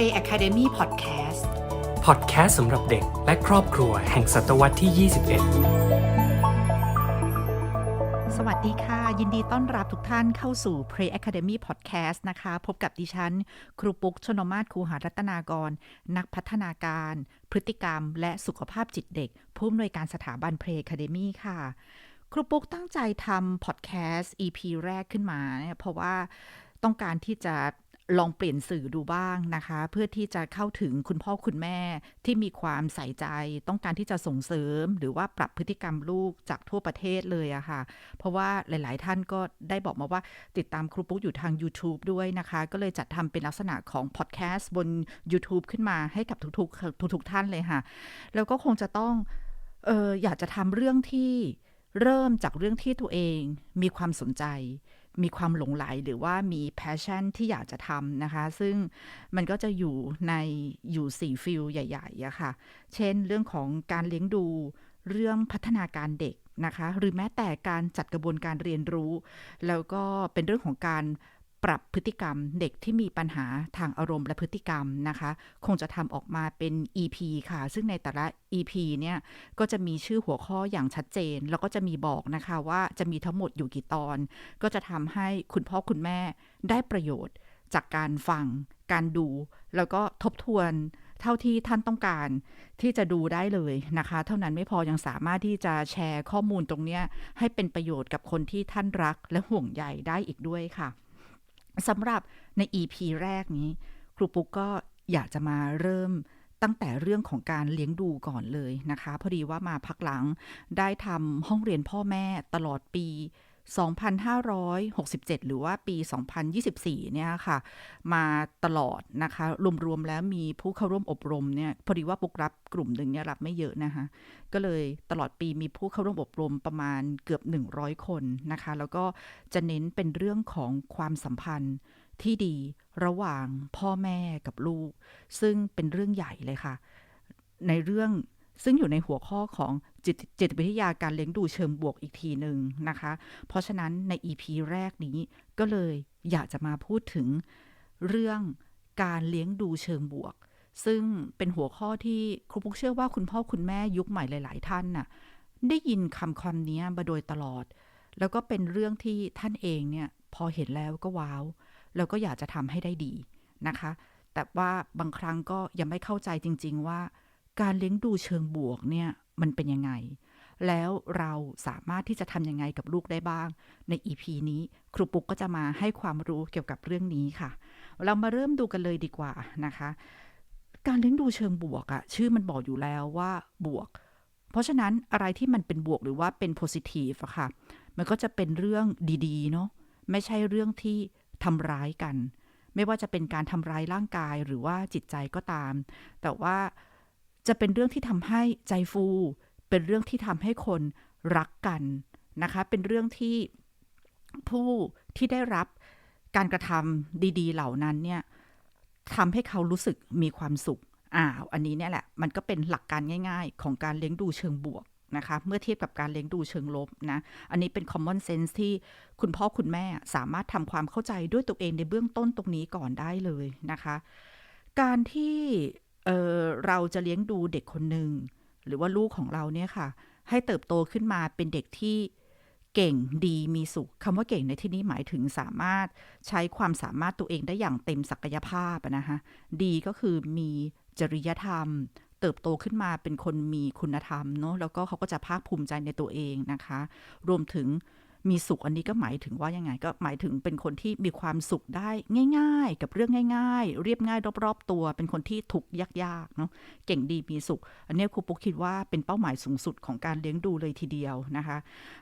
Play Academy Podcast พอดแคสต์สำหรับเด็กและครอบครัวแห่งศตวรรษที่ 21 สวัสดีค่ะ ยินดีต้อนรับทุกท่านเข้าสู่ Play Academy Podcast นะคะ พบกับดิฉัน ครูปุ๊กชนมาศครูหารัตนากร นักพัฒนาการ พฤติกรรม และสุขภาพจิตเด็ก ผู้อำนวยการสถาบัน Play Academy ค่ะครูปุ๊กตั้งใจทำพอดแคสต์ EP แรกขึ้นมาเนี่ยเพราะว่าต้องการที่จะ ลองเปลี่ยนสื่อดูบ้างนะคะ เพื่อที่จะเข้าถึงคุณพ่อคุณแม่ที่มีความใส่ใจ ต้องการที่จะส่งเสริม หรือว่าปรับพฤติกรรมลูกจากทั่วประเทศเลยอะค่ะ เพราะว่าหลาย ๆ ท่านก็ได้บอกมาว่าติดตามครูปุ๊กอยู่ทาง YouTube ด้วยนะคะ ก็เลยจัดทำเป็นลักษณะของพอดแคสต์บน YouTube ขึ้นมาให้กับทุก ๆ ทุก ๆ ท่านเลยค่ะ แล้วก็คงจะต้องเอออยากจะทำเรื่องที่เริ่มจากเรื่องที่ตัวเองมีความสนใจ มีความหลงไหลหรือว่ามีแพชชั่นที่อยากจะทำนะคะ ซึ่งมันก็จะอยู่ในอยู่สี่ฟิลใหญ่ๆอะค่ะ เช่นเรื่องของการเลี้ยงดูเรื่องพัฒนาการเด็กนะคะ หรือแม้แต่การจัดกระบวนการเรียนรู้ แล้วก็เป็นเรื่องของการ ปรับพฤติกรรมเด็กที่มีปัญหาทางอารมณ์และพฤติกรรมนะคะ คงจะทำออกมาเป็น EP ค่ะ ซึ่งในแต่ละ EP เนี่ย ก็จะมีชื่อหัวข้ออย่างชัดเจน แล้วก็จะมีบอกนะคะว่าจะมีทั้งหมดอยู่กี่ตอน ก็จะทำให้คุณพ่อคุณแม่ได้ประโยชน์จากการฟัง การดู แล้วก็ทบทวนเท่าที่ท่านต้องการที่จะดูได้เลยนะคะ เท่านั้นไม่พอยังสามารถที่จะแชร์ข้อมูลตรงนี้ให้เป็นประโยชน์กับคนที่ท่านรักและห่วงใยได้อีกด้วยค่ะ สำหรับใน EP แรกนี้ ครูปุ๊กก็อยากจะมาเริ่มตั้งแต่เรื่องของการเลี้ยงดูก่อนเลยนะคะ พอดีว่ามาพักหลังได้ทำห้องเรียนพ่อแม่ตลอดปี 2567 หรือว่าปี 2024 เนี่ยค่ะ มาตลอดนะคะ รวม ๆ แล้วมีผู้เข้าร่วมอบรมเนี่ย พอดีว่าปุกรับกลุ่มหนึ่งเนี่ยรับไม่เยอะนะคะ ก็เลยตลอดปีมีผู้เข้าร่วมอบรมประมาณเกือบ 100 คนนะคะ แล้วก็จะเน้นเป็นเรื่องของความสัมพันธ์ที่ดีระหว่างพ่อแม่กับลูก ซึ่งเป็นเรื่องใหญ่เลยค่ะ ในเรื่อง ซึ่งอยู่ในหัวข้อของจิตจิตวิทยาการเลี้ยงดูเชิงบวกอีกทีหนึ่งนะคะ เพราะฉะนั้นใน EP แรกนี้ก็เลยอยากจะมาพูดถึงเรื่องการเลี้ยงดูเชิงบวก ซึ่งเป็นหัวข้อที่ครูปุ๊กเชื่อว่าคุณพ่อคุณแม่ยุคใหม่หลาย ๆ ท่านน่ะได้ยินคำคำนี้มาโดยตลอด แล้วก็เป็นเรื่องที่ท่านเองเนี่ยพอเห็นแล้วก็ว้าว แล้วก็อยากจะทำให้ได้ดีนะคะ แต่ว่าบางครั้งก็ยังไม่เข้าใจจริง ๆ ว่า การเลี้ยงดูเชิงบวกเนี่ยมันเป็นยังไง แล้วเราสามารถที่จะทำยังไงกับลูกได้บ้าง ใน EP นี้ครูปุ๊กก็จะมาให้ความรู้เกี่ยวกับเรื่องนี้ค่ะ เรามาเริ่มดูกันเลยดีกว่านะคะ การเลี้ยงดูเชิงบวกอะชื่อมันบอกอยู่แล้วว่าบวก เพราะฉะนั้นอะไรที่มันเป็นบวกหรือว่าเป็น positive อะค่ะ มันก็จะเป็นเรื่องดีๆเนาะไม่ใช่เรื่องที่ทำร้ายกัน ไม่ว่าจะเป็นการทำร้ายร่างกายหรือว่าจิตใจก็ตาม แต่ว่า จะเป็นเรื่องที่ทำให้ใจฟู เป็นเรื่องที่ทำให้คนรักกันนะคะ เป็นเรื่องที่ผู้ที่ได้รับการกระทำดี ๆ เหล่านั้นเนี่ยทำให้เขารู้สึกมีความสุขอ้าวอันนี้เนี่ยแหละ มันก็เป็นหลักการง่าย ๆ ของการเลี้ยงดูเชิงบวกนะคะเมื่อเทียบกับการเลี้ยงดูเชิงลบนะ อันนี้เป็น common sense ที่คุณพ่อคุณแม่สามารถทำความเข้าใจด้วยตัวเองในเบื้องต้นตรงนี้ก่อนได้เลยนะคะ การที่ เเราจะเลี้ยงดูเด็กคนหนึ่งหรือว่าลูกของเราเนี่ยค่ะ ให้เติบโตขึ้นมาเป็นเด็กที่เก่งดีมีสุขคำว่าเก่งในที่นี้หมายถึงสามารถใช้ความสามารถตัวเองได้อย่างเต็มศักยภาพนะคะดีก็คือมีจริยธรรม เติบโตขึ้นมาเป็นคนมีคุณธรรมเนาะแล้วก็เขาก็จะภาคภูมิใจในตัวเองนะคะ รวมถึง มีสุขอันนี้ก็หมายถึงว่ายังไง ก็หมายถึงเป็นคนที่มีความสุขได้ง่าย ๆ กับเรื่องง่าย ๆ เรียบง่ายรอบๆตัว เป็นคนที่ทุกยากๆเนาะเก่งดีมีสุข อันนี้ครูปุ๊กคิดว่าเป็นเป้าหมายสูงสุดของการเลี้ยงดูเลยทีเดียวนะคะ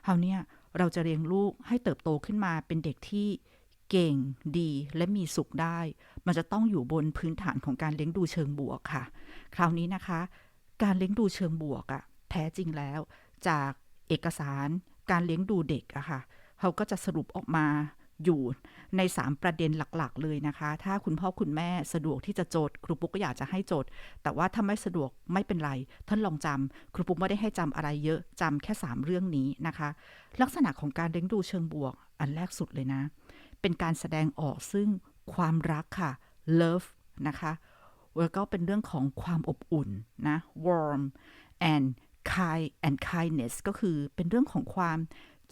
คราวนี้เราจะเลี้ยงลูกให้เติบโตขึ้นมาเป็นเด็กที่เก่งดีและมีสุขได้ มันจะต้องอยู่บนพื้นฐานของการเลี้ยงดูเชิงบวกค่ะ คราวนี้นะคะ การเลี้ยงดูเชิงบวกอะแท้จริงแล้ว จากเอกสาร การเลี้ยงดูเด็กอะค่ะเขาก็จะสรุปออกมาอยู่ใน 3 ประเด็นหลักๆ เลยนะคะ ถ้าคุณพ่อคุณแม่สะดวกที่จะโจทย์ ครูปุ๊กก็อยากจะให้โจทย์ แต่ว่าถ้าไม่สะดวกไม่เป็นไร ท่านลองจำครูปุ๊กไม่ได้ให้จำอะไรเยอะจำแค่ 3 เรื่องนี้นะคะ ลักษณะของการเลี้ยงดูเชิงบวก อันแรกสุดเลยนะ เป็นการแสดงออกซึ่งความรักค่ะ love นะคะแล้วก็เป็นเรื่องของความอบอุ่นนะ warm and kind and kindness ก็คือเป็นเรื่องของความ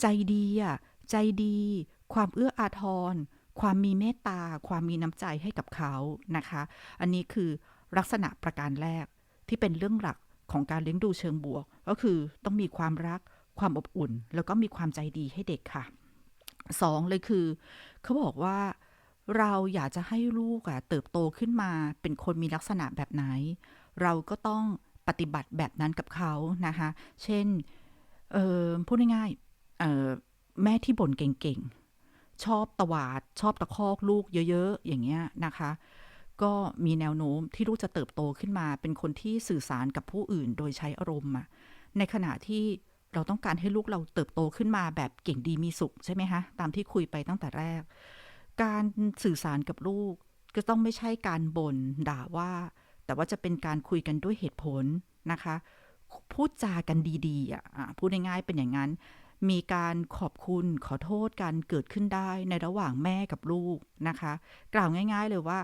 ใจดีอะใจดี ความเอื้ออาทร ความมีเมตตา ความมีน้ำใจให้กับเขานะคะ อันนี้คือลักษณะประการแรกที่เป็นเรื่องหลักของการเลี้ยงดูเชิงบวก ก็คือต้องมีความรัก ความอบอุ่น แล้วก็มีความใจดีให้เด็กค่ะสองเลยคือ เขาบอกว่าเราอยากจะให้ลูกอะเติบโตขึ้นมาเป็นคนมีลักษณะแบบไหน เราก็ต้อง ปฏิบัติแบบนั้นกับเขานะคะ เช่น เออพูดง่ายๆแม่ที่บ่นเก่งๆ ชอบตวาด ชอบตะคอกลูกเยอะๆ อย่างเงี้ยนะคะ ก็มีแนวโน้มที่ลูกจะเติบโตขึ้นมา เป็นคนที่สื่อสารกับผู้อื่นโดยใช้อารมณ์อะในขณะที่เราต้องการให้ลูกเราเติบโตขึ้นมาแบบเก่งดีมีสุขใช่ไหมคะตามที่คุยไปตั้งแต่แรก การสื่อสารกับลูกก็ต้องไม่ใช่การบน่นด่าว่า แต่ว่าจะเป็นการคุยกันด้วยเหตุผลนะคะ พูดจากันดีๆอะพูดง่ายๆเป็นอย่างนั้น มีการขอบคุณขอโทษกันเกิดขึ้นได้ในระหว่างแม่กับลูกนะคะ กล่าวง่าย ๆเลยว่า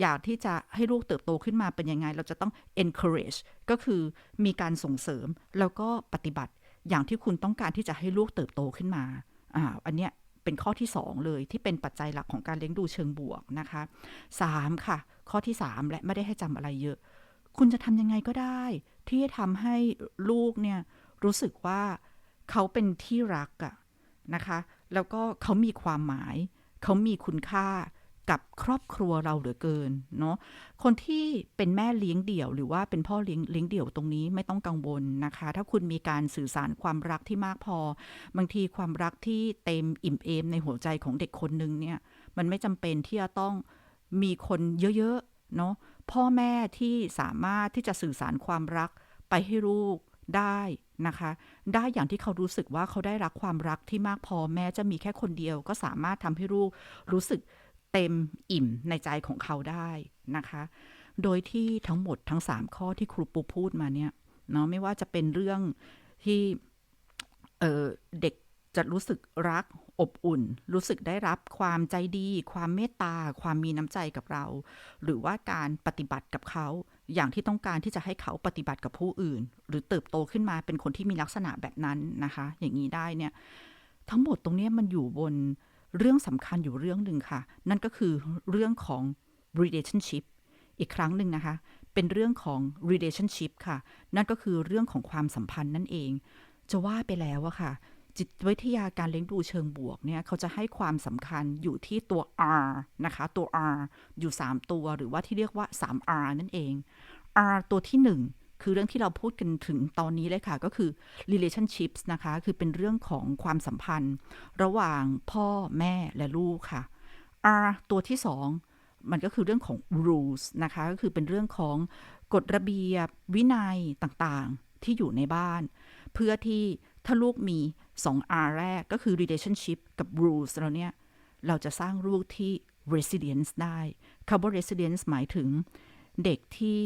อยากที่จะให้ลูกเติบโตขึ้นมาเป็นยังไง เราจะต้อง encourage ก็คือมีการส่งเสริมแล้วก็ปฏิบัติอย่างที่คุณต้องการที่จะให้ลูกเติบโตขึ้นมาอ่าอันเนี้ยเป็นข้อที่ 2 เลยที่เป็นปัจจัยหลักของการเลี้ยงดูเชิงบวกนะคะ 3 ค่ะ ข้อที่ 3 และไม่ได้ให้จำอะไรเยอะ คุณจะทำยังไงก็ได้ ที่จะทำให้ลูกเนี่ยรู้สึกว่าเขาเป็นที่รักอะนะคะ แล้วก็เขามีความหมาย เขามีคุณค่ากับครอบครัวเราเหลือเกินเนาะ คนที่เป็นแม่เลี้ยงเดี่ยว หรือว่าเป็นพ่อเลี้ยงเลี้ยงเดี่ยวตรงนี้ไม่ต้องกังวลนะคะ ถ้าคุณมีการสื่อสารความรักที่มากพอ บางทีความรักที่เต็มอิ่มเอมในหัวใจของเด็กคนหนึ่งเนี่ย มันไม่จำเป็นที่จะต้อง มีคนเยอะๆเนาะพ่อแม่ที่สามารถที่จะสื่อสารความรักไปให้ลูกได้นะคะ ได้อย่างที่เขารู้สึกว่าเขาได้รับความรักที่มากพอแม้จะมีแค่คนเดียว ก็สามารถทำให้ลูกรู้สึกเต็มอิ่มในใจของเขาได้นะคะ โดยที่ทั้งหมดทั้ง 3 ข้อที่ครูปูพูดมาเนี่ยเนาะไม่ว่าจะเป็นเรื่องที่เเด็ก จะรู้สึกรักอบอุ่น รู้สึกได้รับความใจดี ความเมตตา ความมีน้ำใจกับเรา หรือว่าการปฏิบัติกับเขา อย่างที่ต้องการที่จะให้เขาปฏิบัติกับผู้อื่น หรือเติบโตขึ้นมาเป็นคนที่มีลักษณะแบบนั้นนะคะ อย่างนี้ได้เนี่ยทั้งหมดตรงนี้มันอยู่บนเรื่องสำคัญอยู่เรื่องหนึ่งค่ะ นั่นก็คือเรื่องของ relationship อีกครั้งหนึ่งนะคะ เป็นเรื่องของ relationship ค่ะ นั่นก็คือเรื่องของความสัมพันธ์นั่นเอง จะว่าไปแล้วอะค่ะ จิตวิทยาการเลี้ยงดูเชิงบวกเนี่ยเขาจะให้ความสำคัญอยู่ที่ตัว R นะคะ ตัว R อยู่ 3 ตัวหรือว่าที่เรียกว่า 3R นั่นเอง R ตัวที่ 1คือเรื่องที่เราพูดกันถึงตอนนี้เลยค่ะก็คือ relationships นะคะ คือเป็นเรื่องของความสัมพันธ์ ระหว่างพ่อแม่และลูกค่ะ R ตัวที่ 2 มันก็คือเรื่องของ rules นะคะ ก็คือเป็นเรื่องของกฎระเบียบวินัยต่างๆ ที่อยู่ในบ้าน เพื่อที่ ถ้าลูกมี 2R แรกก็คือ relationship กับ rules แล้วเนี่ย เราจะสร้างลูกที่ resilience ได้คำว่า resilience หมายถึงเด็กที่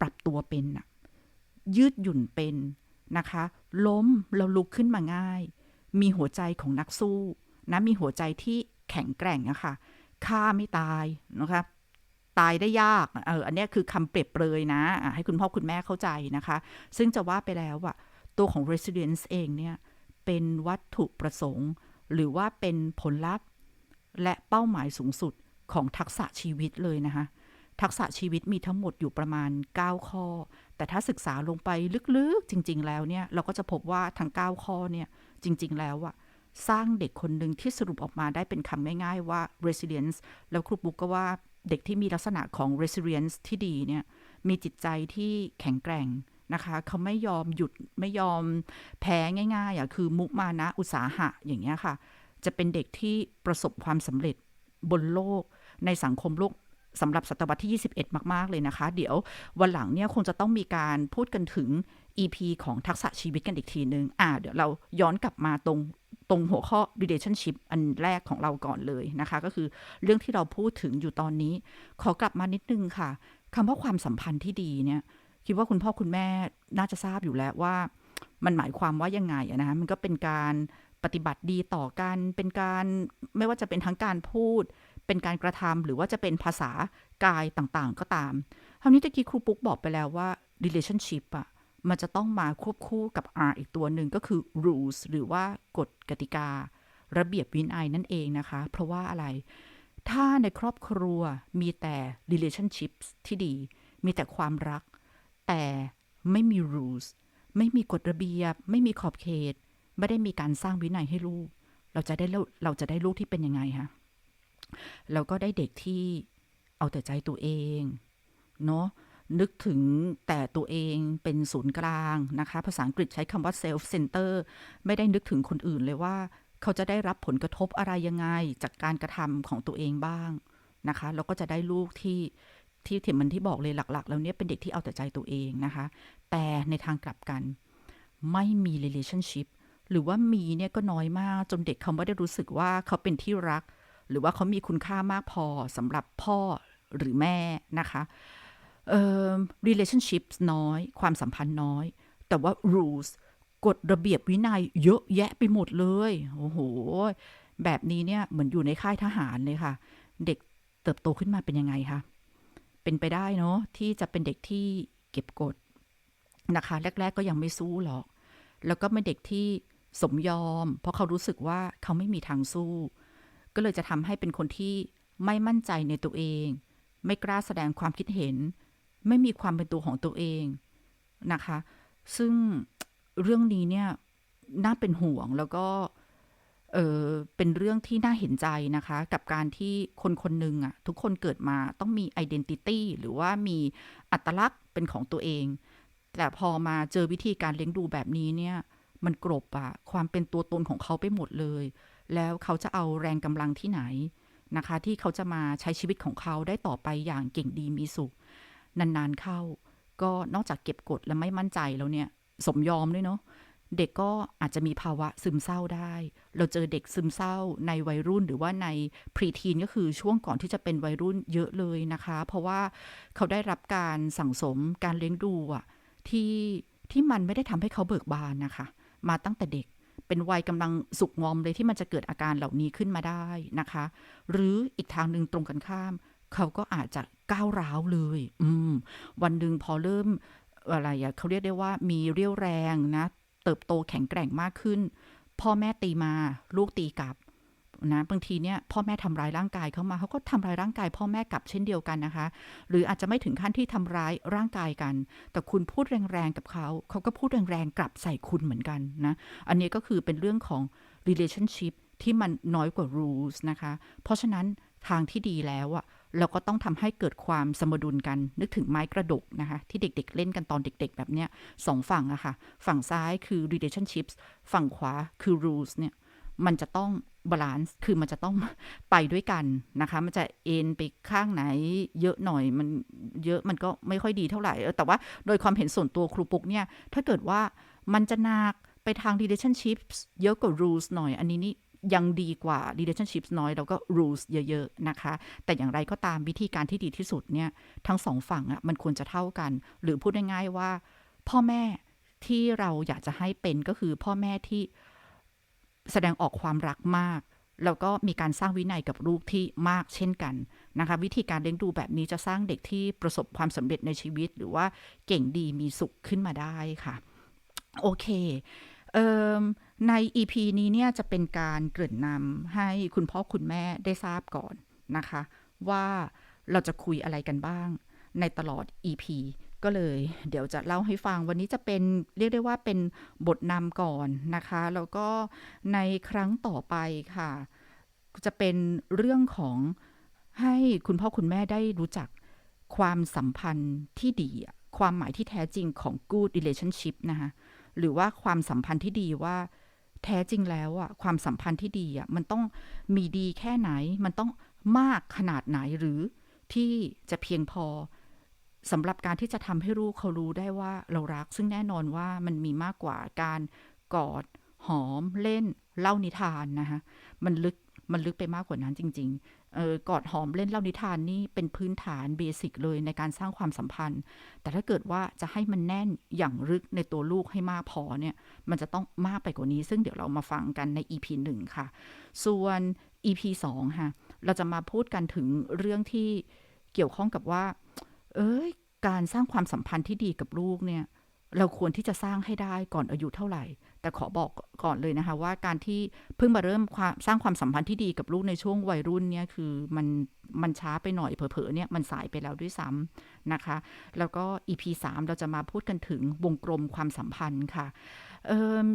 ปรับตัวเป็นน่ะยืดหยุ่นเป็นนะคะ ล้มแล้วลุกขึ้นมาง่าย มีหัวใจของนักสู้นะ มีหัวใจที่แข็งแกร่งอะค่ะฆ่าไม่ตายนะคะตายได้ยากเอออันนี้คือคำเปรียบเปรยนะ ให้คุณพ่อคุณแม่เข้าใจนะคะ ซึ่งจะว่าไปแล้วอะ ตัวของ resilience เองเนี่ยเป็นวัตถุประสงค์ หรือว่าเป็นผลลัพธ์ และเป้าหมายสูงสุดของทักษะชีวิตเลยนะคะ ทักษะชีวิตมีทั้งหมดอยู่ประมาณ 9 ข้อ แต่ถ้าศึกษาลงไปลึกๆ จริง ๆ แล้วเนี่ย เราก็จะพบว่าทั้ง 9 ข้อเนี่ย จริง ๆ แล้วอะสร้างเด็กคนหนึ่งที่สรุปออกมาได้เป็นคำง่าย ๆ ว่า resilience แล้วครูบุ๊กก็ว่าเด็กที่มีลักษณะของ resilience ที่ดีเนี่ย มีจิตใจที่แข็งแกร่ง นะคะเขาไม่ยอมหยุดไม่ยอมแพ้ง่ายๆอะคือมุมานะอุตสาหะอย่างเงี้ยค่ะ จะเป็นเด็กที่ประสบความสำเร็จบนโลกในสังคมโลกสำหรับศตวรรษที่ 21 มาก ๆ เลยนะคะ เดี๋ยววันหลังเนี่ยคงจะต้องมีการพูดกันถึง EP ของทักษะชีวิตกันอีกทีนึง อ่า เดี๋ยวเราย้อนกลับมาตรงตรงหัวข้อ relationship อันแรกของเราก่อนเลยนะคะ ก็คือเรื่องที่เราพูดถึงอยู่ตอนนี้ ขอกลับมานิดนึงค่ะคำว่าความสัมพันธ์ที่ดีเนี่ย คิดว่าคุณพ่อคุณแม่น่าจะทราบอยู่แล้วว่ามันหมายความว่ายังไงนะคะมันก็เป็นการปฏิบัติดีต่อกันเป็นการไม่ว่าจะเป็นทั้งการพูด เป็นการกระทำหรือว่าจะเป็นภาษากายต่างๆ ก็ตามคราวนี้ตะกี้ครูปุ๊กบอกไปแล้วว่า relationship อะมันจะต้องมาควบคู่กับ R อีกตัวหนึ่งก็คือ rules หรือว่ากฎกติกา ระเบียบวินัยนั่นเองนะคะ เพราะว่าอะไร ถ้าในครอบครัวมีแต่ relationships ที่ดี มีแต่ความรัก แต่ไม่มี rules ไม่มีกฎระเบียบ ไม่มีขอบเขต ไม่ได้มีการสร้างวินัยให้ลูก เราจะได้เราจะได้ลูกที่เป็นยังไงคะเราก็ได้เด็กที่เอาแต่ใจตัวเองเนาะนึกถึงแต่ตัวเองเป็นศูนย์กลางนะคะ ภาษาอังกฤษใช้คำว่า self center ไม่ได้นึกถึงคนอื่นเลยว่า เขาจะได้รับผลกระทบอะไรยังไง จากการกระทำของตัวเองบ้างนะคะ แล้วก็จะได้ลูกที่ ที่เถียมันที่บอกเลยหลัก ๆ แล้วเนี่ยเป็นเด็กที่เอาแต่ใจตัวเองนะคะ แต่ในทางกลับกันไม่มี relationship หรือว่ามีเนี่ยก็น้อยมากจนเด็กเขาไม่ได้รู้สึกว่าเขาเป็นที่รัก หรือว่าเขามีคุณค่ามากพอสำหรับพ่อหรือแม่นะคะเอ่อ relationship น้อย ความสัมพันธ์น้อย แต่ว่า rules กฎระเบียบวินัยเยอะแยะไปหมดเลย โอ้โห แบบนี้เนี่ยเหมือนอยู่ในค่ายทหารเลยค่ะ เด็กเติบโตขึ้นมาเป็นยังไงคะ เป็นไปได้เนาะที่จะเป็นเด็กที่เก็บกฎนะคะ แรก ๆ ก็ยังไม่สู้หรอก แล้วก็เป็นเด็กที่สมยอม เพราะเขารู้สึกว่าเขาไม่มีทางสู้ ก็เลยจะทำให้เป็นคนที่ไม่มั่นใจในตัวเอง ไม่กล้าแสดงความคิดเห็น ไม่มีความเป็นตัวของตัวเองนะคะ ซึ่งเรื่องนี้เนี่ยน่าเป็นห่วงแล้วก็ เออเป็นเรื่องที่น่าเห็นใจนะคะ กับการที่คนคนหนึ่งอะทุกคนเกิดมาต้องมี identity หรือว่ามีอัตลักษณ์เป็นของตัวเอง แต่พอมาเจอวิธีการเลี้ยงดูแบบนี้เนี่ย มันกรบอะความเป็นตัวตนของเขาไปหมดเลย แล้วเขาจะเอาแรงกำลังที่ไหนนะคะ ที่เขาจะมาใช้ชีวิตของเขาได้ต่อไปอย่างเก่งดีมีสุข นานๆเข้า ก็นอกจากเก็บกดและไม่มั่นใจแล้วเนี่ย สมยอมด้วยเนาะ เด็กก็อาจจะมีภาวะซึมเศร้าได้ เราเจอเด็กซึมเศร้าในวัยรุ่นหรือว่าในพรีทีนก็คือช่วงก่อนที่จะเป็นวัยรุ่นเยอะเลยนะคะ เพราะว่าเขาได้รับการสั่งสมการเลี้ยงดูอะที่ที่มันไม่ได้ทำให้เขาเบิกบานนะคะ มาตั้งแต่เด็กเป็นวัยกำลังสุกงอมเลยที่มันจะเกิดอาการเหล่านี้ขึ้นมาได้นะคะ หรืออีกทางหนึ่งตรงกันข้าม เขาก็อาจจะก้าวร้าวเลย อืม วันหนึ่งพอเริ่มอะไรอะเขาเรียกได้ว่ามีเรี่ยวแรงนะ เติบโตแข็งแกร่งมากขึ้น พ่อแม่ตีมาลูกตีกลับนะบางทีเนี่ยพ่อแม่ทำร้ายร่างกายเขามาเขาก็ทำร้ายร่างกาย พ่อแม่กลับเช่นเดียวกันนะคะ หรืออาจจะไม่ถึงขั้นที่ทำร้ายร่างกายกัน แต่คุณพูดแรงๆกับเขาเขาก็พูดแรงๆกลับใส่คุณเหมือนกันนะอันนี้ก็คือเป็นเรื่องของ relationship ที่มันน้อยกว่า rules นะคะ เพราะฉะนั้นทางที่ดีแล้วอะ เราก็ต้องทำให้เกิดความสมดุลกันนึกถึงไม้กระดกนะคะ ที่เด็กๆ เล่นกันตอนเด็ก ๆ แบบเนี้ยสองฝั่งอะค่ะ ฝั่งซ้ายคือ relationships ฝั่งขวาคือ rules เนี่ยมันจะต้องบาลานซ์คือมันจะต้องไปด้วยกันนะคะ มันจะเอ็นไปข้างไหน เยอะหน่อยมันเยอะมันก็ไม่ค่อยดีเท่าไหร่แต่ว่าโดยความเห็นส่วนตัวครูปุกเนี่ย ถ้าเกิดว่ามันจะหนักไปทาง relationships เยอะกว่า rules หน่อย อันนี้นี่ ยังดีกว่า relationships น้อยแล้วก็ rules เยอะๆนะคะ แต่อย่างไรก็ตามวิธีการที่ดีที่สุดเนี่ยทั้งสองฝั่งอะมันควรจะเท่ากัน หรือพูดง่ายๆว่า พ่อแม่ที่เราอยากจะให้เป็นก็คือพ่อแม่ที่แสดงออกความรักมาก แล้วก็มีการสร้างวินัยกับลูกที่มากเช่นกันนะคะ วิธีการเลี้ยงดูแบบนี้จะสร้างเด็กที่ประสบความสำเร็จในชีวิต หรือว่าเก่งดีมีสุขขึ้นมาได้ค่ะ โอเค เอ่ม ใน EP นี้เนี่ยจะเป็นการเกริ่นนำให้คุณพ่อคุณแม่ได้ทราบก่อนนะคะ ว่าเราจะคุยอะไรกันบ้างในตลอด EP ก็เลย เดี๋ยวจะเล่าให้ฟังวันนี้จะเป็นเรียกได้ว่าเป็นบทนำก่อนนะคะ แล้วก็ในครั้งต่อไปค่ะ จะเป็นเรื่องของให้คุณพ่อคุณแม่ได้รู้จักความสัมพันธ์ที่ดี ความหมายที่แท้จริงของ good relationship นะคะหรือว่าความสัมพันธ์ที่ดีว่า แท้จริงแล้วอะความสัมพันธ์ที่ดีอะมันต้องมีดีแค่ไหน มันต้องมากขนาดไหนหรือที่จะเพียงพอสำหรับการที่จะทำให้ลูกเขารู้ได้ว่าเรารัก ซึ่งแน่นอนว่ามันมีมากกว่าการกอดหอมเล่นเล่านิทานนะคะมันลึกมันลึกไปมากกว่านั้นจริง ๆ กอดหอมเล่นเล่านิทานนี่เป็นพื้นฐานเบสิกเลยในการสร้างความสัมพันธ์ แต่ถ้าเกิดว่าจะให้มันแน่นอย่างลึกในตัวลูกให้มากพอเนี่ยมันจะต้องมากไปกว่านี้ ซึ่งเดี๋ยวเรามาฟังกันใน EP 1 ค่ะ ส่วน EP 2 ค่ะ เราจะมาพูดกันถึงเรื่องที่เกี่ยวข้องกับว่า เอ้ยการสร้างความสัมพันธ์ที่ดีกับลูกเนี่ยเราควรที่จะสร้างให้ได้ก่อนอายุเท่าไหร่ แต่ขอบอกก่อนเลยนะคะว่าการที่เพิ่งมาเริ่มความสร้างความสัมพันธ์ที่ดีกับลูกในช่วงวัยรุ่นเนี่ยคือมันมันช้าไปหน่อยเผลอๆเนี่ยมันสายไปแล้วด้วยซ้ำนะคะ แล้วก็ EP 3 เราจะมาพูดกันถึงวงกลมความสัมพันธ์ค่ะเออ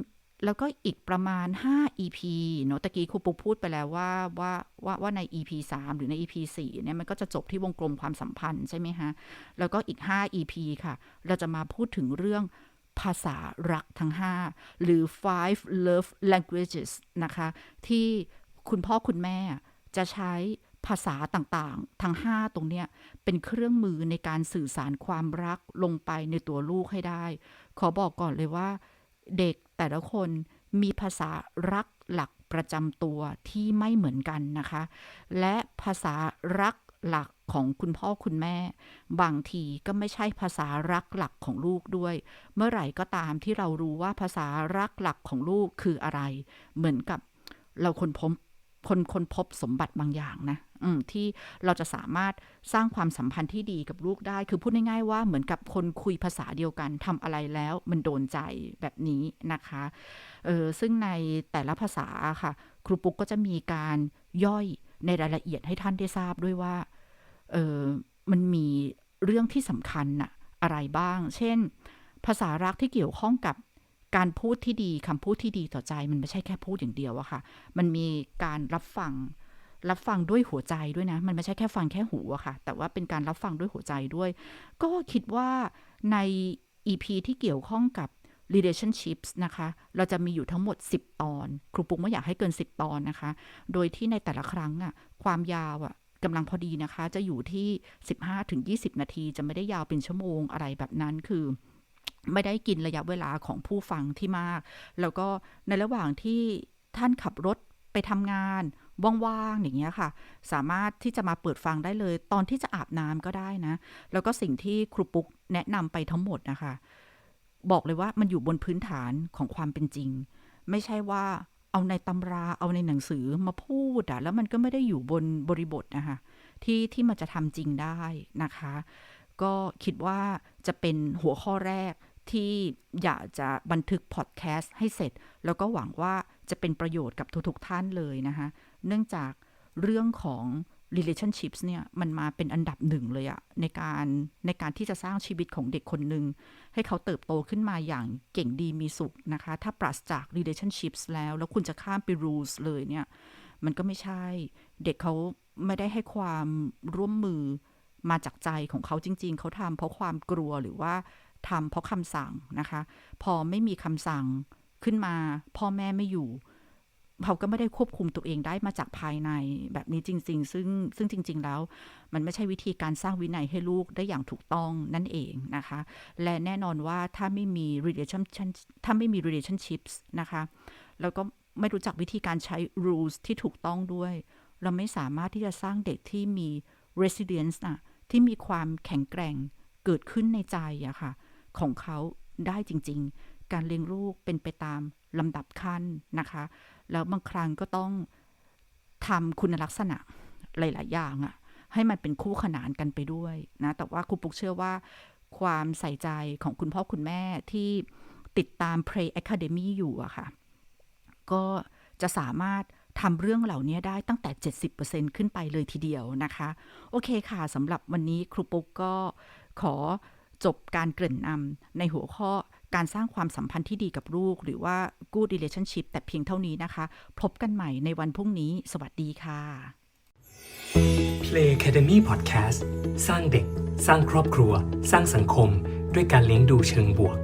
แล้วก็อีกประมาณ 5 EP เนอะตะกี้ครูปุ๊กพูดไปแล้วว่าว่าว่าว่าใน EP 3 หรือใน EP 4เนี่ยมันก็จะจบที่วงกลมความสัมพันธ์ใช่ไหมฮะ แล้วก็อีก 5 EP ค่ะ เราจะมาพูดถึงเรื่อง ภาษารักทั้ง 5 หรือ five love languages นะคะ ที่คุณพ่อคุณแม่จะใช้ภาษาต่างๆ ทั้ง 5 ตรงเนี้ยเป็นเครื่องมือในการสื่อสารความรักลงไปในตัวลูกให้ได้ ขอบอกก่อนเลยว่า เด็กแต่ละคนมีภาษารักหลักประจำตัวที่ไม่เหมือนกันนะคะ และภาษารักหลัก ของคุณพ่อคุณแม่ บางทีก็ไม่ใช่ภาษารักหลักของลูกด้วย เมื่อไหร่ก็ตามที่เรารู้ว่าภาษารักหลักของลูกคืออะไร เหมือนกับเราคนพบคนคนพบสมบัติบางอย่างนะที่เราจะสามารถสร้างความสัมพันธ์ที่ดีกับลูกได้ คือพูดง่ายๆว่าเหมือนกับคนคุยภาษาเดียวกันทำอะไรแล้วมันโดนใจแบบนี้นะคะเออซึ่งในแต่ละภาษาค่ะ ครูปุ๊กก็จะมีการย่อยในรายละเอียดให้ท่านได้ทราบด้วยว่า เออมันมีเรื่องที่สำคัญน่ะอะไรบ้าง เช่น ภาษารักที่เกี่ยวข้องกับการพูดที่ดีคำพูดที่ดีต่อใจ มันไม่ใช่แค่พูดอย่างเดียวอะค่ะ มันมีการรับฟัง รับฟังด้วยหัวใจด้วยนะ มันไม่ใช่แค่ฟังแค่หูอะค่ะ แต่ว่าเป็นการรับฟังด้วยหัวใจด้วย ก็คิดว่าใน EP ที่เกี่ยวข้องกับ relationships นะคะ เราจะมีอยู่ทั้งหมด 10 ตอน ครูปุ๊กไม่อยากให้เกิน 10 ตอนนะคะ โดยที่ในแต่ละครั้งอะความยาวอะ กำลังพอดีนะคะ จะอยู่ที่ 15-20 นาที จะไม่ได้ยาวเป็นชั่วโมงอะไรแบบนั้นคือไม่ได้กินระยะเวลาของผู้ฟังที่มาก แล้วก็ในระหว่างที่ท่านขับรถไปทำงานว่างๆอย่างเงี้ยค่ะ สามารถที่จะมาเปิดฟังได้เลย ตอนที่จะอาบน้ำก็ได้นะ แล้วก็สิ่งที่ครูปุ๊กแนะนำไปทั้งหมดนะคะ บอกเลยว่ามันอยู่บนพื้นฐานของความเป็นจริง ไม่ใช่ว่า เอาในตำราเอาในหนังสือมาพูดอะแล้วมันก็ไม่ได้อยู่บนบริบทนะคะที่ที่มันจะทำจริงได้นะคะ ก็คิดว่าจะเป็นหัวข้อแรกที่อยากจะบันทึกพอดแคสต์ให้เสร็จ แล้วก็หวังว่าจะเป็นประโยชน์กับทุกๆท่านเลยนะคะ เนื่องจากเรื่องของ relationships เนี่ยมันมาเป็นอันดับหนึ่งเลยอะในการในการที่จะสร้างชีวิตของเด็กคนหนึ่ง ให้เขาเติบโตขึ้นมาอย่างเก่งดีมีสุขนะคะ ถ้าปราศจาก relationships แล้ว แล้วคุณจะข้ามไป rules เลยเนี่ย มันก็ไม่ใช่เด็กเขาไม่ได้ให้ความร่วมมือมาจากใจของเขาจริง ๆ เขาทำเพราะความกลัวหรือว่าทำเพราะคำสั่งนะคะ พอไม่มีคำสั่งขึ้นมา พ่อแม่ไม่อยู่ เขาก็ไม่ได้ควบคุมตัวเองได้มาจากภายในแบบนี้จริง ๆ ซึ่งซึ่งจริง ๆ แล้ว มันไม่ใช่วิธีการสร้างวินัยให้ลูกได้อย่างถูกต้องนั่นเองนะคะ และแน่นอนว่าถ้าไม่มี relation ถ้าไม่มี relationships นะคะ แล้วก็ไม่รู้จักวิธีการใช้ rules ที่ถูกต้องด้วย เราไม่สามารถที่จะสร้างเด็กที่มี resilience นะที่มีความแข็งแกร่งเกิดขึ้นในใจอะค่ะ ของเขาได้จริง ๆ การเลี้ยงลูกเป็นไปตามลำดับขั้นนะคะ แล้วบางครั้งก็ต้องทำคุณลักษณะหลาย ๆ อย่างอะให้มันเป็นคู่ขนานกันไปด้วยนะแต่ว่าครูปุกเชื่อว่า ความใส่ใจของคุณพ่อคุณแม่ที่ติดตาม Play Academy อยู่อะค่ะ ก็จะสามารถทำเรื่องเหล่านี้ได้ตั้งแต่ 70%ขึ้นไปเลยทีเดียวนะคะ โอเคค่ะสำหรับวันนี้ครูปุ๊กก็ขอจบการเกริ่นนำในหัวข้อ การสร้างความสัมพันธ์ที่ดีกับลูก หรือว่า good relationship แต่เพียงเท่านี้นะคะ พบกันใหม่ในวันพรุ่งนี้ สวัสดีค่ะ Play Academy Podcast สร้างเด็ก สร้างครอบครัว สร้างสังคม ด้วยการเลี้ยงดูเชิงบวก